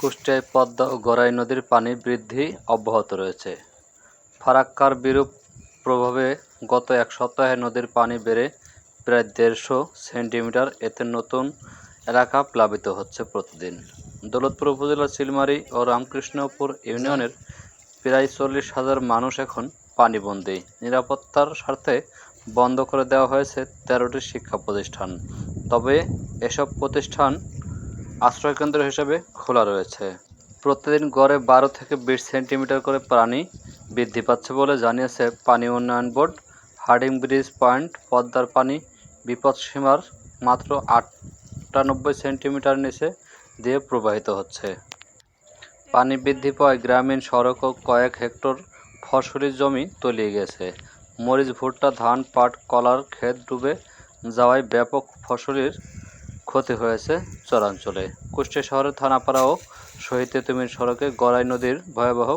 কুষ্টিয়ায় পদ্মা ও গড়াই নদীর পানি বৃদ্ধি অব্যাহত রয়েছে। ফারাক্কার বিরূপ প্রভাবে গত এক সপ্তাহে নদীর পানি বেড়ে প্রায় দেড়শো সেন্টিমিটার। এতে নতুন এলাকা প্লাবিত হচ্ছে প্রতিদিন। দৌলতপুর উপজেলার চিলমারি ও রামকৃষ্ণপুর ইউনিয়নের প্রায় চল্লিশ হাজার মানুষ এখন পানিবন্দী। নিরাপত্তার স্বার্থে বন্ধ করে দেওয়া হয়েছে তেরোটি শিক্ষা প্রতিষ্ঠান। তবে এসব প্রতিষ্ঠান আশ্রয়কেন্দ্র হিসেবে খোলা রয়েছে। প্রতিদিন গড়ে বারো থেকে বিশ সেন্টিমিটার করে পানি বৃদ্ধি পাচ্ছে বলে জানিয়েছে পানি উন্নয়ন বোর্ড। হার্ডিং ব্রিজ পয়েন্ট, পদ্মার পানি বিপদসীমার মাত্র আটানব্বই সেন্টিমিটার নিচে দিয়ে প্রবাহিত হচ্ছে। পানি বৃদ্ধি পাওয়ায় গ্রামীণ সড়ক ও কয়েক হেক্টর ফসলের জমি তলিয়ে গেছে। মরিচ, ভুট্টা, ধান, পাট, কলার ক্ষেত ডুবে যাওয়ায় ব্যাপক ফসলের ক্ষতি হয়েছে। চরাঞ্চলে। কুষ্টিয়া শহরের থানাপাড়া ও শহীদ তেতুমির সড়কে গড়াই নদীর ভয়াবহ